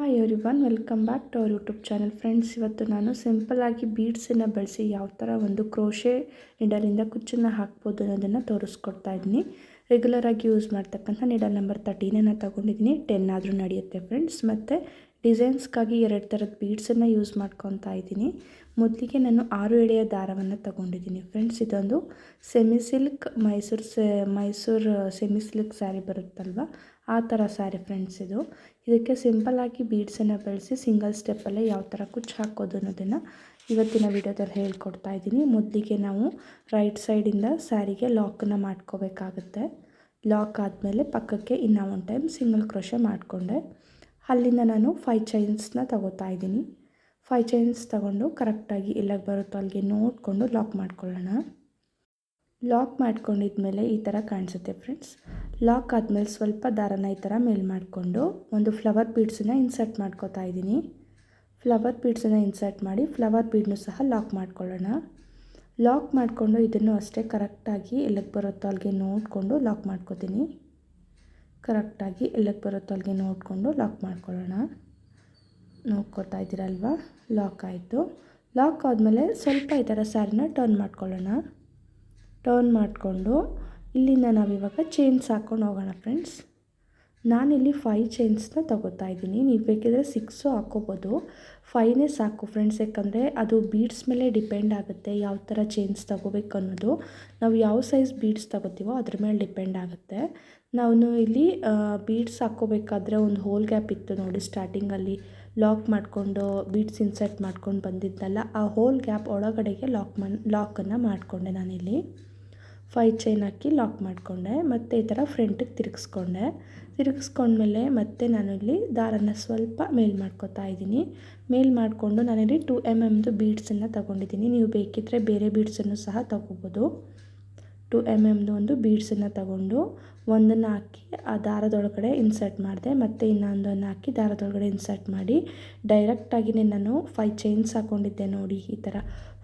Hi everyone welcome back to our YouTube channel friends ಇವತ್ತು ನಾನು ಸಿಂಪಲ್ಲಾಗಿ ಬೀಡ್ಸನ್ನು ಬಳಸಿ ಯಾವ ಥರ ಒಂದು ಕ್ರೋಶೆ ನಿಡಲಿಂದ ಕುಚ್ಚನ್ನು ಹಾಕ್ಬೋದು ಅನ್ನೋದನ್ನು ತೋರಿಸ್ಕೊಡ್ತಾ ಇದ್ದೀನಿ. ರೆಗ್ಯುಲರಾಗಿ ಯೂಸ್ ಮಾಡ್ತಕ್ಕಂಥ ನಿಡಲ್ ನಂಬರ್ ತರ್ಟೀನನ್ನು ತೊಗೊಂಡಿದ್ದೀನಿ. ಟೆನ್ ಆದರೂ ನಡೆಯುತ್ತೆ ಫ್ರೆಂಡ್ಸ್ ಮತ್ತು ಡಿಸೈನ್ಸ್ಗಾಗಿ ಎರಡು ಥರದ ಬೀಡ್ಸನ್ನು ಯೂಸ್ ಮಾಡ್ಕೊತಾ ಇದ್ದೀನಿ. ಮೊದಲಿಗೆ ನಾನು ಆರು ಎಳೆಯ ದಾರವನ್ನು ತಗೊಂಡಿದ್ದೀನಿ ಫ್ರೆಂಡ್ಸ್ ಇದೊಂದು ಸೆಮಿ ಸಿಲ್ಕ್ ಮೈಸೂರು ಸೆ, ಮೈಸೂರು ಸೆಮಿ ಸಿಲ್ಕ್ ಸ್ಯಾರಿ ಬರುತ್ತಲ್ವ? ಆ ಥರ ಸ್ಯಾರಿ ಫ್ರೆಂಡ್ಸ್ ಇದು. ಇದಕ್ಕೆ ಸಿಂಪಲ್ಲಾಗಿ ಬೀಡ್ಸನ್ನು ಬೆಳೆಸಿ ಸಿಂಗಲ್ ಸ್ಟೆಪ್ಪಲ್ಲೇ ಯಾವ ಥರ ಕುಚ್ಚು ಹಾಕೋದು ಅನ್ನೋದನ್ನು ಇವತ್ತಿನ ವಿಡಿಯೋದಲ್ಲಿ ಹೇಳ್ಕೊಡ್ತಾ ಇದ್ದೀನಿ. ಮೊದಲಿಗೆ ನಾವು ರೈಟ್ ಸೈಡಿಂದ ಸ್ಯಾರಿಗೆ ಲಾಕನ್ನು ಮಾಡ್ಕೋಬೇಕಾಗುತ್ತೆ. ಲಾಕ್ ಆದಮೇಲೆ ಪಕ್ಕಕ್ಕೆ ಇನ್ನೂ ಒಂದು ಟೈಮ್ ಸಿಂಗಲ್ ಕ್ರೋಶೆ ಮಾಡಿಕೊಂಡೆ. ಅಲ್ಲಿಂದ ನಾನು ಫೈವ್ ಚೈನ್ಸ್ನ ತಗೋತಾ ಇದ್ದೀನಿ. ಫೈವ್ ಚೈನ್ಸ್ ತಗೊಂಡು ಕರೆಕ್ಟಾಗಿ ಇಲ್ಲಿಗೆ ಬರುತ್ತೋ ಅಲ್ಲಿಗೆ ನೋಡಿಕೊಂಡು ಲಾಕ್ ಮಾಡ್ಕೊಳ್ಳೋಣ. ಲಾಕ್ ಮಾಡ್ಕೊಂಡಿದ್ಮೇಲೆ ಈ ಥರ ಕಾಣಿಸುತ್ತೆ ಫ್ರೆಂಡ್ಸ್ ಲಾಕ್ ಆದಮೇಲೆ ಸ್ವಲ್ಪ ದಾರನ ಈ ಥರ ಮೇಲ್ ಮಾಡಿಕೊಂಡು ಒಂದು ಫ್ಲವರ್ ಬೀಡ್ಸನ್ನ ಇನ್ಸರ್ಟ್ ಮಾಡ್ಕೋತಾ ಇದ್ದೀನಿ. ಫ್ಲವರ್ ಬೀಡ್ಸನ್ನು ಇನ್ಸರ್ಟ್ ಮಾಡಿ ಫ್ಲವರ್ ಬೀಡ್ನು ಸಹ ಲಾಕ್ ಮಾಡ್ಕೊಳ್ಳೋಣ. ಲಾಕ್ ಮಾಡಿಕೊಂಡು ಇದನ್ನು ಅಷ್ಟೇ ಕರೆಕ್ಟಾಗಿ ಎಲ್ಲಕ್ಕೆ ಬರುತ್ತೋ ಅಲ್ಲಿಗೆ ನೋಡಿಕೊಂಡು ಲಾಕ್ ಮಾಡ್ಕೋತೀನಿ. ಕರೆಕ್ಟಾಗಿ ಎಲ್ಲಕ್ಕೆ ಬರುತ್ತೋ ಅಲ್ಲಿಗೆ ನೋಡಿಕೊಂಡು ಲಾಕ್ ಮಾಡ್ಕೊಳ್ಳೋಣ. ನೋಡ್ಕೊತಾ ಇದ್ದೀರಲ್ವಾ? ಲಾಕ್ ಆಯಿತು. ಲಾಕ್ ಆದಮೇಲೆ ಸ್ವಲ್ಪ ಈ ಥರ ಸ್ಯಾರಿನ ಟರ್ನ್ ಮಾಡ್ಕೊಳ್ಳೋಣ. ಟರ್ನ್ ಮಾಡಿಕೊಂಡು ಇಲ್ಲಿಂದ ನಾವಿವಾಗ ಚೈನ್ಸ್ ಹಾಕ್ಕೊಂಡು ಹೋಗೋಣ ಫ್ರೆಂಡ್ಸ್ ನಾನಿಲ್ಲಿ ಫೈ ಚೈನ್ಸ್ನ ತಗೋತಾ ಇದ್ದೀನಿ. ನೀವು ಬೇಕಿದ್ರೆ ಸಿಕ್ಸು ಹಾಕ್ಕೋಬೋದು ಫೈನೇ ಸಾಕು ಫ್ರೆಂಡ್ಸ್ ಯಾಕಂದರೆ ಅದು ಬೀಡ್ಸ್ ಮೇಲೆ ಡಿಪೆಂಡ್ ಆಗುತ್ತೆ ಯಾವ ಥರ ಚೈನ್ಸ್ ತಗೋಬೇಕು ಅನ್ನೋದು. ನಾವು ಯಾವ ಸೈಜ್ ಬೀಡ್ಸ್ ತಗೋತೀವೋ ಅದ್ರ ಮೇಲೆ ಡಿಪೆಂಡ್ ಆಗುತ್ತೆ. ನಾನು ಇಲ್ಲಿ ಬೀಡ್ಸ್ ಹಾಕ್ಕೋಬೇಕಾದ್ರೆ ಒಂದು ಹೋಲ್ ಗ್ಯಾಪ್ ಇತ್ತು ನೋಡಿ ಸ್ಟಾರ್ಟಿಂಗಲ್ಲಿ ಲಾಕ್ ಮಾಡಿಕೊಂಡು ಬೀಡ್ಸ್ ಇನ್ಸರ್ಟ್ ಮಾಡ್ಕೊಂಡು ಬಂದಿದ್ದಲ್ಲ, ಆ ಹೋಲ್ ಗ್ಯಾಪ್ ಒಳಗಡೆಗೆ ಲಾಕ್ ಮನ್ ಲಾಕನ್ನು ಮಾಡಿಕೊಂಡೆ ನಾನಿಲ್ಲಿ. ಫೈ ಚೈನ್ ಹಾಕಿ ಲಾಕ್ ಮಾಡಿಕೊಂಡೆ ಮತ್ತು ಈ ಥರ ಫ್ರಂಟಿಗೆ ತಿರುಗಿಸ್ಕೊಂಡೆ. ತಿರುಗಿಸ್ಕೊಂಡ್ಮೇಲೆ ಮತ್ತೆ ನಾನು ಇಲ್ಲಿ ದಾರನ ಸ್ವಲ್ಪ ಮೇಲ್ ಮಾಡ್ಕೊತಾ ಇದ್ದೀನಿ. ಮೇಲ್ ಮಾಡಿಕೊಂಡು ನಾನಿಲ್ಲಿ ಟು ಎಂ ಎಮ್ದು ಬೀಡ್ಸನ್ನು ತೊಗೊಂಡಿದ್ದೀನಿ. ನೀವು ಬೇಕಿದ್ದರೆ ಬೇರೆ ಬೀಡ್ಸನ್ನು ಸಹ ತೊಗೋಬೋದು. ಟು ಎಂ ಎಮ್ದು ಒಂದು ಬೀಡ್ಸನ್ನು ತಗೊಂಡು ಒಂದನ್ನು ಹಾಕಿ ಆ ದಾರದೊಳಗಡೆ ಇನ್ಸರ್ಟ್ ಮಾಡಿದೆ. ಮತ್ತು ಇನ್ನೊಂದನ್ನು ಹಾಕಿ ದಾರದೊಳಗಡೆ ಇನ್ಸರ್ಟ್ ಮಾಡಿ. ಡೈರೆಕ್ಟಾಗಿಯೇ ನಾನು ಫೈ ಚೈನ್ಸ್ ಹಾಕ್ಕೊಂಡಿದ್ದೆ ನೋಡಿ ಈ ಥರ.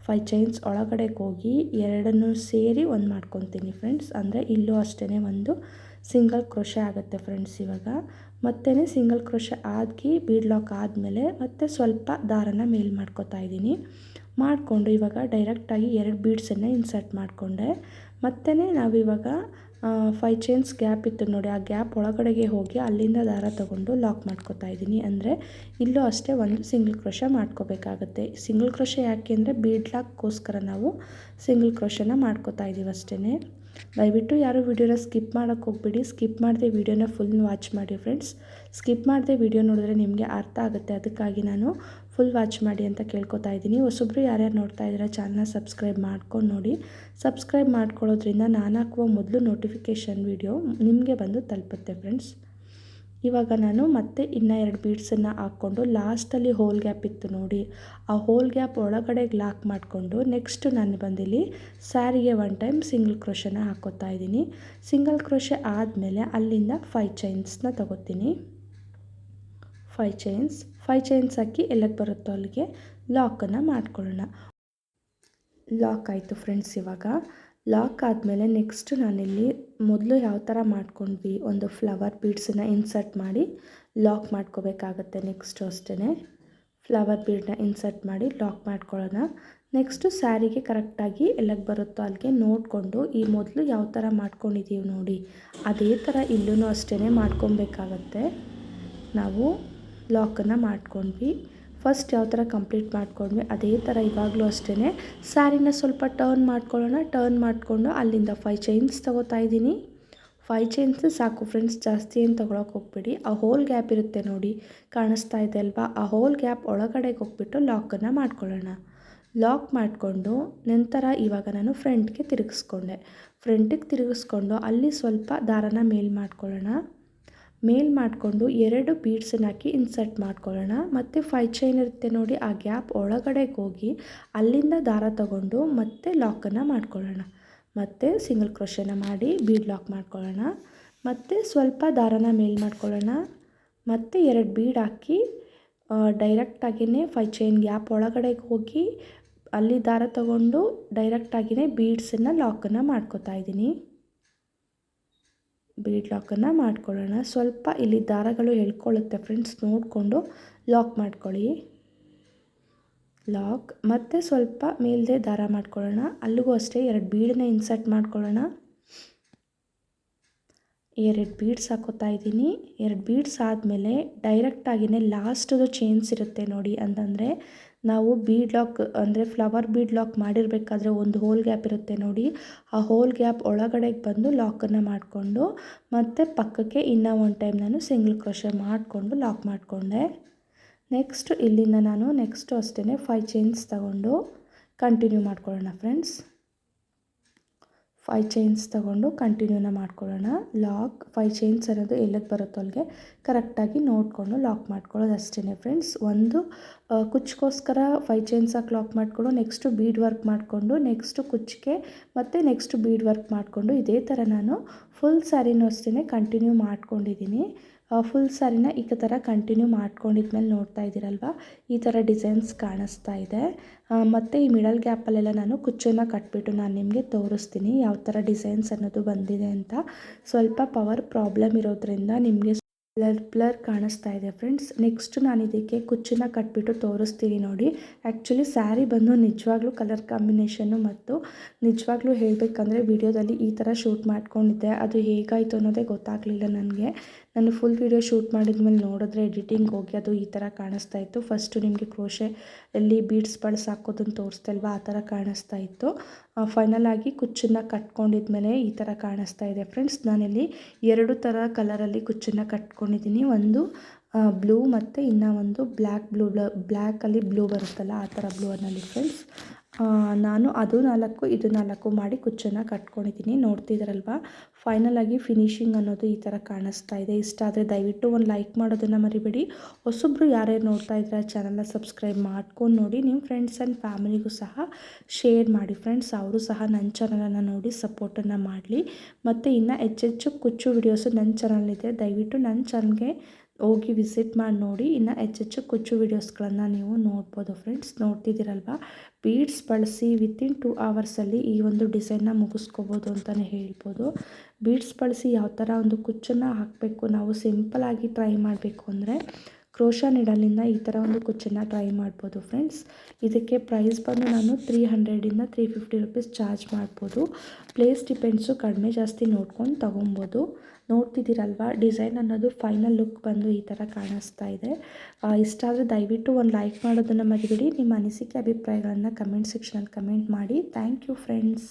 ಫೈ ಚೈನ್ಸ್ ಒಳಗಡೆಗೆ ಹೋಗಿ ಎರಡನ್ನು ಸೇರಿ ಒಂದು ಮಾಡ್ಕೊತೀನಿ ಫ್ರೆಂಡ್ಸ್ ಅಂದರೆ ಇಲ್ಲೂ ಅಷ್ಟೇ ಒಂದು ಸಿಂಗಲ್ ಕ್ರೋಶೆ ಆಗುತ್ತೆ ಫ್ರೆಂಡ್ಸ್ ಇವಾಗ. ಮತ್ತೆ ಸಿಂಗಲ್ ಕ್ರೋಶೆ ಆಗಿ ಬೀಡ್ ಲಾಕ್ ಆದಮೇಲೆ ಮತ್ತೆ ಸ್ವಲ್ಪ ದಾರನ ಮೇಲ್ ಮಾಡ್ಕೋತಾ ಇದ್ದೀನಿ. ಮಾಡಿಕೊಂಡು ಇವಾಗ ಡೈರೆಕ್ಟಾಗಿ ಎರಡು ಬೀಡ್ಸನ್ನು ಇನ್ಸರ್ಟ್ ಮಾಡಿಕೊಂಡೆ. ನಾವು ನಾವಿವಾಗ ಫೈ ಚೈನ್ಸ್ ಗ್ಯಾಪ್ ಇತ್ತು ನೋಡಿ. ಆ ಗ್ಯಾಪ್ ಒಳಗಡೆಗೆ ಹೋಗಿ ಅಲ್ಲಿಂದ ದಾರ ತಗೊಂಡು ಲಾಕ್ ಮಾಡ್ಕೋತಾ ಇದ್ದೀನಿ. ಅಂದರೆ ಇಲ್ಲೂ ಅಷ್ಟೇ ಒಂದು ಸಿಂಗಲ್ ಕ್ರೋಶ ಮಾಡ್ಕೋಬೇಕಾಗುತ್ತೆ. ಸಿಂಗಲ್ ಕ್ರೋಶ ಯಾಕೆ ಅಂದರೆ ಬೀಡ್ ಲಾಕ್ಗೋಸ್ಕರ ನಾವು ಸಿಂಗಲ್ ಕ್ರೋಶನ ಮಾಡ್ಕೋತಾ ಇದ್ದೀವಿ ಅಷ್ಟೇ ದಯವಿಟ್ಟು ಯಾರು ವೀಡಿಯೋನ ಸ್ಕಿಪ್ ಮಾಡೋಕ್ಕೆ ಹೋಗ್ಬೇಡಿ. ಸ್ಕಿಪ್ ಮಾಡದೆ ವೀಡಿಯೋನ ಫುಲ್ ವಾಚ್ ಮಾಡಿ ಫ್ರೆಂಡ್ಸ್ ಸ್ಕಿಪ್ ಮಾಡದೆ ವೀಡಿಯೋ ನೋಡಿದ್ರೆ ನಿಮಗೆ ಅರ್ಥ ಆಗುತ್ತೆ. ಅದಕ್ಕಾಗಿ ನಾನು ಫುಲ್ ವಾಚ್ ಮಾಡಿ ಅಂತ ಕೇಳ್ಕೊತಾ ಇದ್ದೀನಿ. ಹೊಸೊಬ್ರು ಯಾರ್ಯಾರು ನೋಡ್ತಾ ಇದ್ದೀರಾ ಚಾನಲ್ನ ಸಬ್ಸ್ಕ್ರೈಬ್ ಮಾಡ್ಕೊಂಡು ನೋಡಿ. ಸಬ್ಸ್ಕ್ರೈಬ್ ಮಾಡ್ಕೊಳ್ಳೋದ್ರಿಂದ ನಾನು ಹಾಕುವ ಮೊದಲು ನೋಟಿಫಿಕೇಷನ್ ವೀಡಿಯೋ ನಿಮಗೆ ಬಂದು ತಲುಪುತ್ತೆ ಫ್ರೆಂಡ್ಸ್ ಇವಾಗ ನಾನು ಮತ್ತೆ ಇನ್ನೂ ಎರಡು ಬೀಡ್ಸನ್ನು ಹಾಕ್ಕೊಂಡು ಲಾಸ್ಟಲ್ಲಿ ಹೋಲ್ ಗ್ಯಾಪ್ ಇತ್ತು ನೋಡಿ, ಆ ಹೋಲ್ ಗ್ಯಾಪ್ ಒಳಗಡೆ ಲಾಕ್ ಮಾಡಿಕೊಂಡು ನೆಕ್ಸ್ಟ್ ನಾನು ಬಂದಿಲ್ಲಿ ಸ್ಯಾರಿಗೆ ಒನ್ ಟೈಮ್ ಸಿಂಗಲ್ ಕ್ರೋಶನ ಹಾಕೋತಾ ಇದ್ದೀನಿ. ಸಿಂಗಲ್ ಕ್ರೋಶೆ ಆದಮೇಲೆ ಅಲ್ಲಿಂದ ಫೈ ಚೈನ್ಸ್ನ ತಗೋತೀನಿ. ಫೈ ಚೈನ್ಸ್ ಫೈ ಚೈನ್ಸ್ ಹಾಕಿ ಎಲ್ಲಕ್ಕೆ ಬರುತ್ತೋ ಅಲ್ಲಿಗೆ ಲಾಕನ್ನು ಮಾಡ್ಕೊಳ್ಳೋಣ. ಲಾಕ್ ಆಯಿತು ಫ್ರೆಂಡ್ಸ್ ಇವಾಗ. ಲಾಕ್ ಆದಮೇಲೆ ನೆಕ್ಸ್ಟ್ ನಾನಿಲ್ಲಿ ಮೊದಲು ಯಾವ ಥರ ಮಾಡ್ಕೊಂಡ್ವಿ, ಒಂದು ಫ್ಲವರ್ ಬೀಡ್ಸನ್ನ ಇನ್ಸರ್ಟ್ ಮಾಡಿ ಲಾಕ್ ಮಾಡ್ಕೋಬೇಕಾಗತ್ತೆ ನೆಕ್ಸ್ಟು ಅಷ್ಟೇ ಫ್ಲವರ್ ಬೀಡನ್ನ ಇನ್ಸರ್ಟ್ ಮಾಡಿ ಲಾಕ್ ಮಾಡ್ಕೊಳ್ಳೋಣ. ನೆಕ್ಸ್ಟು ಸ್ಯಾರಿಗೆ ಕರೆಕ್ಟಾಗಿ ಎಲ್ಲಕ್ಕೆ ಬರುತ್ತೋ ಅಲ್ಲಿಗೆ ನೋಡಿಕೊಂಡು ಈ ಮೊದಲು ಯಾವ ಥರ ಮಾಡ್ಕೊಂಡಿದ್ದೀವಿ ನೋಡಿ, ಅದೇ ಥರ ಇಲ್ಲೂ ಅಷ್ಟೇ ಮಾಡ್ಕೊಬೇಕಾಗತ್ತೆ. ನಾವು ಲಾಕನ್ನು ಮಾಡ್ಕೊಂಡ್ವಿ. ಫಸ್ಟ್ ಯಾವ ಥರ ಕಂಪ್ಲೀಟ್ ಮಾಡ್ಕೊಂಡ್ವಿ, ಅದೇ ಥರ ಇವಾಗಲೂ ಅಷ್ಟೇ ಸ್ಯಾರಿನ ಸ್ವಲ್ಪ ಟರ್ನ್ ಮಾಡ್ಕೊಳ್ಳೋಣ ಟರ್ನ್ ಮಾಡಿಕೊಂಡು ಅಲ್ಲಿಂದ ಫೈವ್ ಚೈನ್ಸ್ ತೊಗೋತಾ ಇದ್ದೀನಿ. ಫೈ ಚೈನ್ಸ್ ಸಾಕು ಫ್ರೆಂಡ್ಸ್ ಜಾಸ್ತಿ ಏನು ತೊಗೊಳಕ್ಕೆ ಹೋಗ್ಬೇಡಿ. ಆ ಹೋಲ್ ಗ್ಯಾಪ್ ಇರುತ್ತೆ ನೋಡಿ, ಕಾಣಿಸ್ತಾ ಇದೆ ಅಲ್ವಾ? ಆ ಹೋಲ್ ಗ್ಯಾಪ್ ಒಳಗಡೆಗೆ ಹೋಗ್ಬಿಟ್ಟು ಲಾಕನ್ನು ಮಾಡ್ಕೊಳ್ಳೋಣ. ಲಾಕ್ ಮಾಡಿಕೊಂಡು ನಂತರ ಇವಾಗ ನಾನು ಫ್ರಂಟ್ಗೆ ತಿರುಗಿಸ್ಕೊಂಡೆ. ಫ್ರಂಟಿಗೆ ತಿರುಗಿಸ್ಕೊಂಡು ಅಲ್ಲಿ ಸ್ವಲ್ಪ ದಾರನ ಮೇಲ್ ಮಾಡ್ಕೊಳ್ಳೋಣ. ಮೇಲ್ ಮಾಡಿಕೊಂಡು ಎರಡು ಬೀಡ್ಸನ್ನು ಹಾಕಿ ಇನ್ಸರ್ಟ್ ಮಾಡ್ಕೊಳ್ಳೋಣ. ಮತ್ತು ಫೈ ಚೈನ್ ಇರುತ್ತೆ ನೋಡಿ, ಆ ಗ್ಯಾಪ್ ಒಳಗಡೆಗೆ ಹೋಗಿ ಅಲ್ಲಿಂದ ದಾರ ತಗೊಂಡು ಮತ್ತೆ ಲಾಕನ್ನು ಮಾಡ್ಕೊಳ್ಳೋಣ. ಮತ್ತು ಸಿಂಗಲ್ ಕ್ರೋಶನ ಮಾಡಿ ಬೀಡ್ ಲಾಕ್ ಮಾಡ್ಕೊಳ್ಳೋಣ. ಮತ್ತು ಸ್ವಲ್ಪ ದಾರನ ಮೇಲ್ ಮಾಡ್ಕೊಳ್ಳೋಣ. ಮತ್ತು ಎರಡು ಬೀಡ್ ಹಾಕಿ ಡೈರೆಕ್ಟಾಗಿಯೇ ಫೈ ಚೈನ್ ಗ್ಯಾಪ್ ಒಳಗಡೆಗೆ ಹೋಗಿ ಅಲ್ಲಿ ದಾರ ತಗೊಂಡು ಡೈರೆಕ್ಟಾಗಿಯೇ ಬೀಡ್ಸನ್ನು ಲಾಕನ್ನು ಮಾಡ್ಕೋತಾ ಇದ್ದೀನಿ. ಬೀಡ್ ಲಾಕನ್ನು ಮಾಡ್ಕೊಳ್ಳೋಣ. ಸ್ವಲ್ಪ ಇಲ್ಲಿ ದಾರಗಳು ಎಳ್ಕೊಳ್ಳುತ್ತೆ ಫ್ರೆಂಡ್ಸ್ ನೋಡಿಕೊಂಡು ಲಾಕ್ ಮಾಡ್ಕೊಳ್ಳಿ. ಲಾಕ್ ಮತ್ತು ಸ್ವಲ್ಪ ಮೇಲ್ದೇ ದಾರ ಮಾಡ್ಕೊಳ್ಳೋಣ. ಅಲ್ಲಿಗೂ ಅಷ್ಟೇ ಎರಡು ಬೀಡನ್ನ ಇನ್ಸರ್ಟ್ ಮಾಡ್ಕೊಳ್ಳೋಣ. ಎರಡು ಬೀಡ್ಸ್ ಹಾಕೋತಾ ಇದ್ದೀನಿ. ಎರಡು ಬೀಡ್ಸ್ ಆದಮೇಲೆ ಡೈರೆಕ್ಟಾಗಿಯೇ ಲಾಸ್ಟದು ಚೇನ್ಸ್ ಇರುತ್ತೆ ನೋಡಿ. ಅಂತಂದರೆ ನಾವು ಬೀಡ್ ಲಾಕ್ ಅಂದರೆ ಫ್ಲವರ್ ಬೀಡ್ ಲಾಕ್ ಮಾಡಿರಬೇಕಾದ್ರೆ ಒಂದು ಹೋಲ್ ಗ್ಯಾಪ್ ಇರುತ್ತೆ ನೋಡಿ. ಆ ಹೋಲ್ ಗ್ಯಾಪ್ ಒಳಗಡೆಗೆ ಬಂದು ಲಾಕನ್ನು ಮಾಡಿಕೊಂಡು ಮತ್ತು ಪಕ್ಕಕ್ಕೆ ಇನ್ನೂ ಒಂದು ಟೈಮ್ ನಾನು ಸಿಂಗಲ್ ಕ್ರೋಶೆ ಮಾಡಿಕೊಂಡು ಲಾಕ್ ಮಾಡಿಕೊಂಡೆ. ನೆಕ್ಸ್ಟ್ ಇಲ್ಲಿಂದ ನಾನು ನೆಕ್ಸ್ಟು ಅಷ್ಟೇ ಫೈವ್ ಚೈನ್ಸ್ ತಗೊಂಡು ಕಂಟಿನ್ಯೂ ಮಾಡ್ಕೊಳ್ಳೋಣ ಫ್ರೆಂಡ್ಸ್ ಫೈ ಚೈನ್ಸ್ ತಗೊಂಡು ಕಂಟಿನ್ಯೂನ ಮಾಡ್ಕೊಳ್ಳೋಣ. ಲಾಕ್ ಫೈ ಚೈನ್ಸ್ ಅನ್ನೋದು ಎಲ್ಲಕ್ಕೆ ಬರುತ್ತೋ ಅಲ್ಲಿಗೆ ಕರೆಕ್ಟಾಗಿ ನೋಡಿಕೊಂಡು ಲಾಕ್ ಮಾಡ್ಕೊಳ್ಳೋದು ಅಷ್ಟೇ ಫ್ರೆಂಡ್ಸ್ ಒಂದು ಕುಚ್ಚಿಗೋಸ್ಕರ ಫೈ ಚೈನ್ಸ್ ಹಾಕಿ ಲಾಕ್ ಮಾಡಿಕೊಂಡು ನೆಕ್ಸ್ಟು ಬೀಡ್ ವರ್ಕ್ ಮಾಡಿಕೊಂಡು ನೆಕ್ಸ್ಟು ಕುಚ್ಚಿಗೆ ಮತ್ತು ನೆಕ್ಸ್ಟು ಬೀಡ್ ವರ್ಕ್ ಮಾಡಿಕೊಂಡು ಇದೇ ಥರ ನಾನು ಫುಲ್ ಸ್ಯಾರಿನೂ ಅಷ್ಟೇ ಕಂಟಿನ್ಯೂ ಮಾಡ್ಕೊಂಡಿದ್ದೀನಿ. ಫುಲ್ ಸಾರಿನ ಈ ಥರ ಕಂಟಿನ್ಯೂ ಮಾಡ್ಕೊಂಡಿದ್ಮೇಲೆ ನೋಡ್ತಾ ಇದ್ದೀರಲ್ವ? ಈ ಥರ ಡಿಸೈನ್ಸ್ ಕಾಣಿಸ್ತಾ ಇದೆ. ಮತ್ತು ಈ ಮಿಡಲ್ ಗ್ಯಾಪಲ್ಲೆಲ್ಲ ನಾನು ಕುಚ್ಚನ್ನ ಕಟ್ಬಿಟ್ಟು ನಾನು ನಿಮಗೆ ತೋರಿಸ್ತೀನಿ ಯಾವ ಥರ ಡಿಸೈನ್ಸ್ ಅನ್ನೋದು ಬಂದಿದೆ ಅಂತ. ಸ್ವಲ್ಪ ಪವರ್ ಪ್ರಾಬ್ಲಮ್ ಇರೋದ್ರಿಂದ ನಿಮಗೆ ಬ್ಲರ್ ಬ್ಲರ್ ಕಾಣಿಸ್ತಾ ಇದೆ ಫ್ರೆಂಡ್ಸ್. ನೆಕ್ಸ್ಟ್ ನಾನು ಇದಕ್ಕೆ ಕುಚ್ಚನ್ನ ಕಟ್ಬಿಟ್ಟು ತೋರಿಸ್ತೀನಿ ನೋಡಿ. ಆ್ಯಕ್ಚುಲಿ ಸ್ಯಾರಿ ಬಂದು ನಿಜವಾಗ್ಲೂ ಕಲರ್ ಕಾಂಬಿನೇಷನ್ನು ಮತ್ತು ನಿಜವಾಗ್ಲೂ ಹೇಳಬೇಕಂದ್ರೆ ವಿಡಿಯೋದಲ್ಲಿ ಈ ಥರ ಶೂಟ್ ಮಾಡ್ಕೊಂಡಿದ್ದೆ. ಅದು ಹೇಗಾಯಿತು ಅನ್ನೋದೇ ಗೊತ್ತಾಗಲಿಲ್ಲ ನನಗೆ. ನಾನು ಫುಲ್ ವೀಡಿಯೋ ಶೂಟ್ ಮಾಡಿದ್ಮೇಲೆ ನೋಡಿದ್ರೆ ಎಡಿಟಿಂಗ್ ಹೋಗಿ ಅದು ಈ ಥರ ಕಾಣಿಸ್ತಾ ಇತ್ತು. ಫಸ್ಟು ನಿಮಗೆ ಕ್ರೋಶೆ ಅಲ್ಲಿ ಬೀಡ್ಸ್ ಬಳಸಾಕೋದನ್ನು ತೋರಿಸ್ತಾ ಇಲ್ವಾ ಆ ಥರ ಕಾಣಿಸ್ತಾ ಇತ್ತು. ಫೈನಲ್ ಆಗಿ ಕುಚ್ಚನ್ನು ಕಟ್ಕೊಂಡಿದ್ಮೇಲೆ ಈ ಥರ ಕಾಣಿಸ್ತಾ ಇದೆ ಫ್ರೆಂಡ್ಸ್ ನಾನಿಲ್ಲಿ ಎರಡು ಥರ ಕಲರಲ್ಲಿ ಕುಚ್ಚನ್ನು ಕಟ್ಕೊಂಡಿದ್ದೀನಿ. ಒಂದು ಬ್ಲೂ ಮತ್ತು ಇನ್ನೂ ಒಂದು ಬ್ಲ್ಯಾಕ್ ಬ್ಲೂ ಬ್ಲ್ಯಾಕಲ್ಲಿ ಬ್ಲೂ ಬರುತ್ತಲ್ಲ ಆ ಥರ ಬ್ಲೂ ಅನ್ನಲ್ಲಿ ಫ್ರೆಂಡ್ಸ್ ನಾನು ಅದು ನಾಲ್ಕು, ಇದು ನಾಲ್ಕು ಮಾಡಿ ಕುಚ್ಚನ್ನು ಕಟ್ಕೊಂಡಿದ್ದೀನಿ. ನೋಡ್ತಿದ್ದೀರಲ್ವ ಫೈನಲಾಗಿ ಫಿನಿಶಿಂಗ್ ಅನ್ನೋದು ಈ ಥರ ಕಾಣಿಸ್ತಾ ಇದೆ. ಇಷ್ಟ ಆದರೆ ದಯವಿಟ್ಟು ಒಂದು ಲೈಕ್ ಮಾಡೋದನ್ನು ಮರಿಬೇಡಿ. ಹೊಸೊಬ್ರು ಯಾರ್ಯಾರು ನೋಡ್ತಾ ಇದ್ರೆ ಚಾನಲ್ನ ಸಬ್ಸ್ಕ್ರೈಬ್ ಮಾಡ್ಕೊಂಡು ನೋಡಿ. ನಿಮ್ಮ ಫ್ರೆಂಡ್ಸ್ ಆ್ಯಂಡ್ ಫ್ಯಾಮಿಲಿಗೂ ಸಹ ಶೇರ್ ಮಾಡಿ. ಫ್ರೆಂಡ್ಸ್ ಅವರು ಸಹ ನನ್ನ ಚಾನಲನ್ನು ನೋಡಿ ಸಪೋರ್ಟನ್ನು ಮಾಡಲಿ. ಮತ್ತು ಇನ್ನು ಹೆಚ್ಚೆಚ್ಚು ಕುಚ್ಚು ವಿಡಿಯೋಸು ನನ್ನ ಚಾನಲಿದೆ ದಯವಿಟ್ಟು ನನ್ನ ಚಾನಲ್ಗೆ ಹೋಗಿ ವಿಸಿಟ್ ಮಾಡಿ ನೋಡಿ. ಇನ್ನು ಹೆಚ್ಚೆಚ್ಚು ಕುಚ್ಚು ವೀಡಿಯೋಸ್ಗಳನ್ನು ನೀವು ನೋಡ್ಬೋದು ಫ್ರೆಂಡ್ಸ್. ನೋಡ್ತಿದ್ದೀರಲ್ವ? ಬೀಡ್ಸ್ ಬಳಸಿ ವಿತಿನ್ ಟೂ ಅವರ್ಸಲ್ಲಿ ಈ ಒಂದು ಡಿಸೈನ್ನ ಮುಗಿಸ್ಕೋಬೋದು ಅಂತಲೇ ಹೇಳ್ಬೋದು. ಬೀಡ್ಸ್ ಬಳಸಿ ಯಾವ ಥರ ಒಂದು ಕುಚ್ಚನ್ನು ಹಾಕಬೇಕು, ನಾವು ಸಿಂಪಲಾಗಿ ಟ್ರೈ ಮಾಡಬೇಕು ಅಂದರೆ ಕ್ರೋಶಾ ನೀಡಲಿಂದ ಈ ಥರ ಒಂದು ಕುಚ್ಚನ್ನು ಟ್ರೈ ಮಾಡ್ಬೋದು ಫ್ರೆಂಡ್ಸ್ ಇದಕ್ಕೆ ಪ್ರೈಸ್ ಬಂದು ನಾನು ತ್ರೀ ಹಂಡ್ರೆಡಿಂದ ತ್ರೀ ಫಿಫ್ಟಿ ರುಪೀಸ್ ಚಾರ್ಜ್ ಮಾಡ್ಬೋದು. ಪ್ಲೇಸ್ ಡಿಪೆಂಡ್ಸು ಕಡಿಮೆ ಜಾಸ್ತಿ ನೋಡ್ಕೊಂಡು ತೊಗೊಬೋದು. ನೋಡ್ತಿದ್ದೀರಲ್ವ? ಡಿಸೈನ್ ಅನ್ನೋದು ಫೈನಲ್ ಲುಕ್ ಬಂದು ಈ ಥರ ಕಾಣಿಸ್ತಾ ಇದೆ. ಇಷ್ಟ ಆದರೆ ದಯವಿಟ್ಟು ಒಂದು ಲೈಕ್ ಮಾಡೋದನ್ನು ಮರಿಬೇಡಿ. ನಿಮ್ಮ ಅನಿಸಿಕೆ, ಅಭಿಪ್ರಾಯಗಳನ್ನು ಕಮೆಂಟ್ ಸೆಕ್ಷನಲ್ಲಿ ಕಮೆಂಟ್ ಮಾಡಿ. Thank you friends